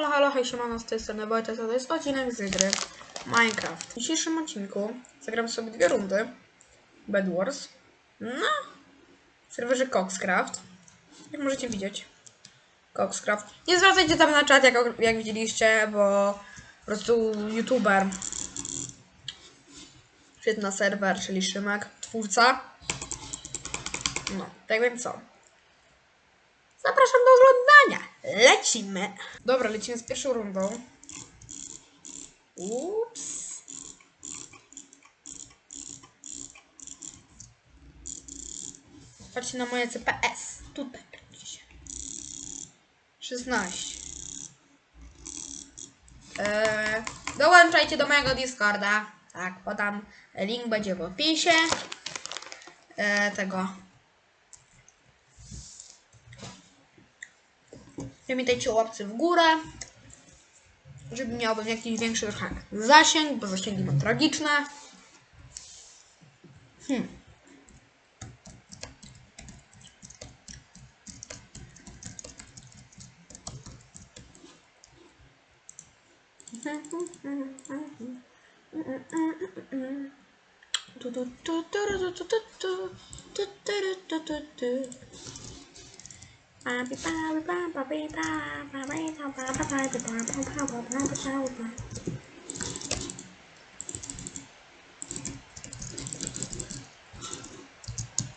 Halo, halo, hej, siemano, z tej strony Wojtek, to jest odcinek z gry Minecraft. W dzisiejszym odcinku zagram sobie dwie rundy Bed Wars na serwerze Coxcraft. Jak możecie widzieć. Coxcraft. Nie zwracajcie tam na czat, jak, jak widzieliście, bo po prostu youtuber wszedł na serwer, czyli Szymek, twórca. No, tak więc co? Zapraszam do oglądania. Lecimy. Dobra, lecimy z pierwszą rundą. Ups. Patrzcie na moje CPS. Tutaj będzie. 16. Eee, dołączajcie do mojego Discorda. Tak, podam. Link będzie w opisie. Eee, tego. Pamiętajcie o łapce w górę, żeby miałbym jakiś większy zasięg, bo zasięgi mam tragiczne. Hmm.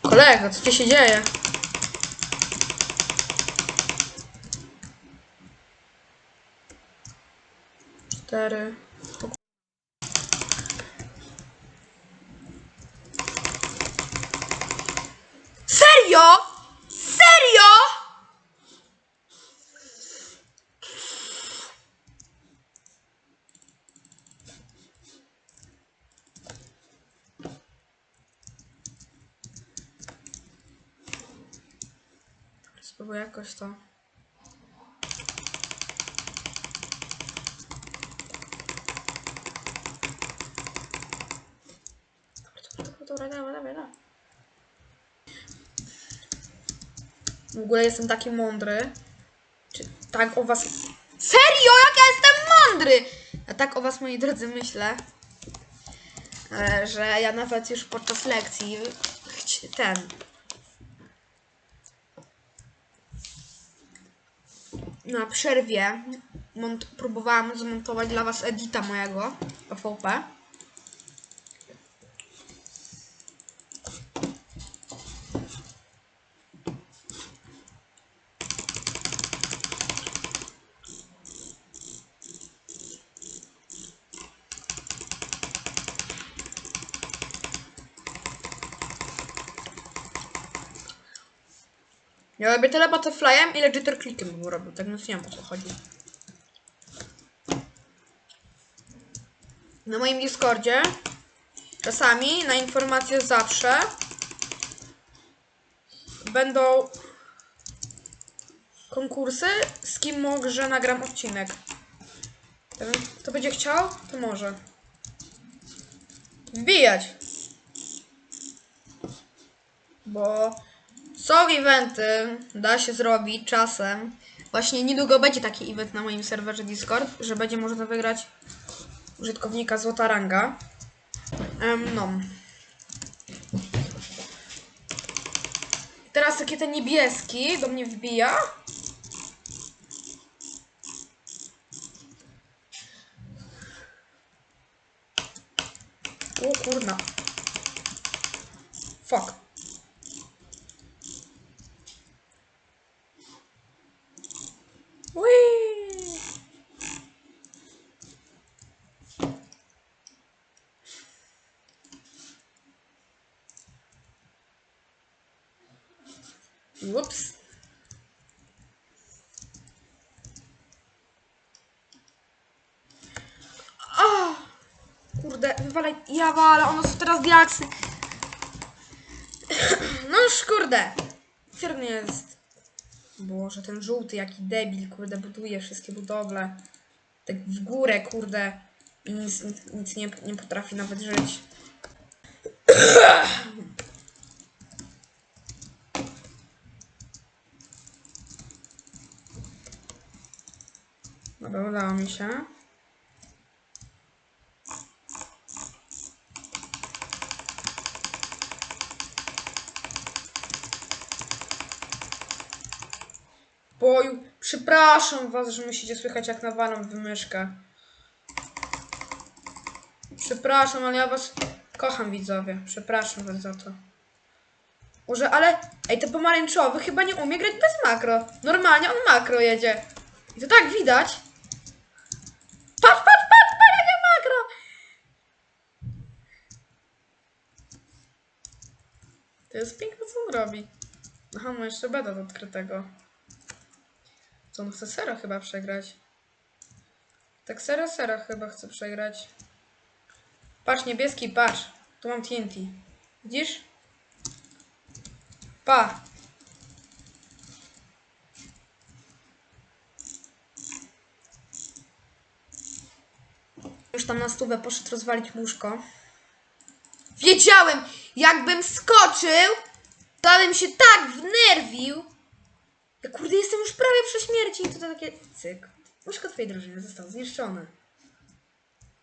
Kolega, co ci się dzieje? Cztery. Serio? Spróbuję jakoś to. Dobra, dobra, dobra, dobra. W ogóle jestem taki mądry. Czy tak o was. Serio? Jak ja jestem mądry! A tak o was, moi drodzy, myślę. e, Że ja nawet już podczas lekcji ten. Na przerwie próbowałam zmontować dla was edita mojego PvP. Ja robię tyle butterflyem, ile jitter clickiem bym robił, tak więc nie wiem o co chodzi. Na moim Discordzie czasami na informacje zawsze będą konkursy, z kim może nagram odcinek. Tak Kto będzie chciał, to może. Wbijać. Bo są eventy, da się zrobić czasem. Właśnie niedługo będzie taki event na moim serwerze Discord, że będzie można wygrać użytkownika złota ranga. Em, no. Teraz taki ten niebieski do mnie wbija. O kurna. Fuck. Ups. Ah! Kurde, wywalaj, ja walę, one są teraz diaksy. No już kurde. Cierny jest. Boże, ten żółty, jaki debil, kurde, buduje wszystkie budowle. Tak w górę, kurde. I nic, nic, nic nie, nie potrafi nawet żyć. Dobra, udało mi się. Boju, przepraszam was, że musicie słychać jak nawalam w myszkę. Przepraszam, ale ja was kocham widzowie. Przepraszam was za to. Może, ale... Ej, to pomarańczowy chyba nie umie grać bez makro. Normalnie on makro jedzie. I to tak widać. Patrz, patrz, patrz, patrz, jakie makro! To jest piękne, co on robi. Aha, ma jeszcze beda do odkrytego. Co on chce sero chyba przegrać. Tak sero, sero chyba chce przegrać. Patrz, niebieski, patrz. Tu mam TNT. Widzisz? Pa. Już tam na stówę poszedł rozwalić łóżko. Wiedziałem! Jakbym skoczył, to bym się tak wnerwił. Ja kurde, jestem już prawie przy śmierci i to takie cyk. Łóżko twojej drużyny zostało zniszczone.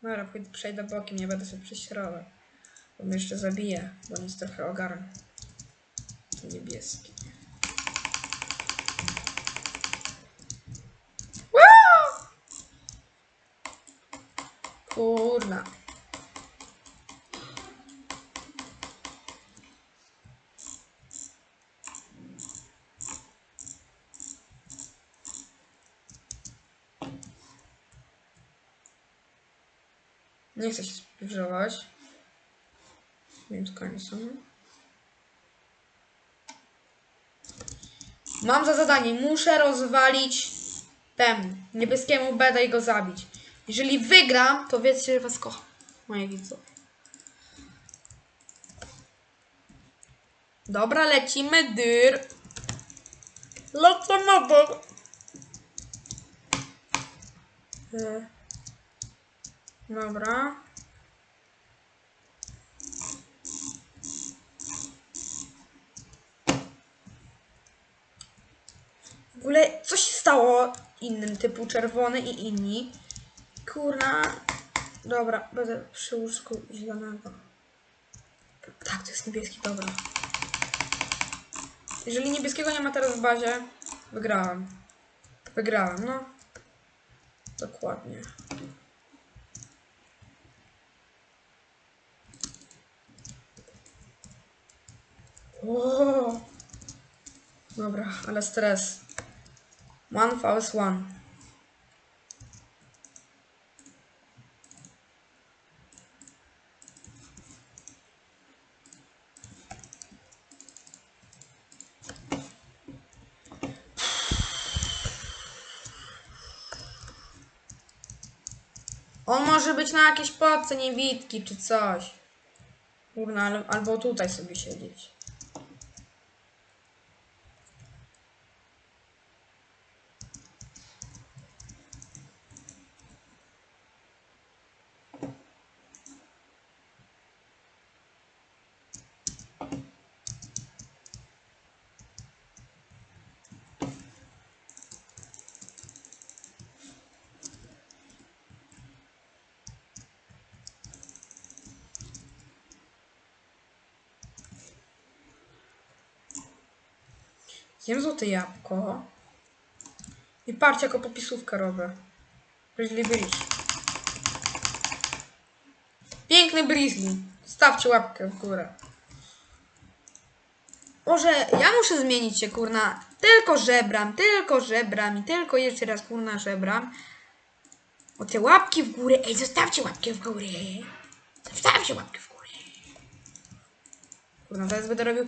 Dobra, przejdę bokiem, nie będę sobie przez środek. Bo mnie jeszcze zabije, bo jest trochę ogarn. Niebieski. Wow! Kurna. Nie chcę się spiżować. Więc końcu. Mam za zadanie, muszę rozwalić temu niebieskiemu beda i go zabić. Jeżeli wygram, to wiedzcie, że was kocham. Moje widzowie. Dobra, lecimy, dyr. Lecę na bok. Dobra. W ogóle coś stało innym typu czerwony i inni. Kurna. Dobra, będę przy łóżku zielonego. Tak, to jest niebieski, dobra. Jeżeli niebieskiego nie ma teraz w bazie, wygrałem. Wygrałem, no. Dokładnie. O! Dobra, ale stres. One vs one. On może być na jakiejś podce niewidki czy coś. Kurna, albo tutaj sobie siedzieć. Zjem złote jabłko. I patrzcie, jako popisówkę robię. Grizzly Bridge. Piękny Grizzly. Stawcie łapkę w górę. Może ja muszę zmienić się, kurna. Tylko żebram, tylko żebram i tylko jeszcze raz, kurna, żebram. O te łapki w górę. Ej, zostawcie łapkę w górę. Zostawcie łapkę w górę. Kurna, teraz będę robił...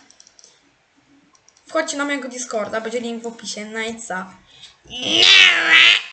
Wchodźcie na mojego Discorda, będzie link w opisie. Co?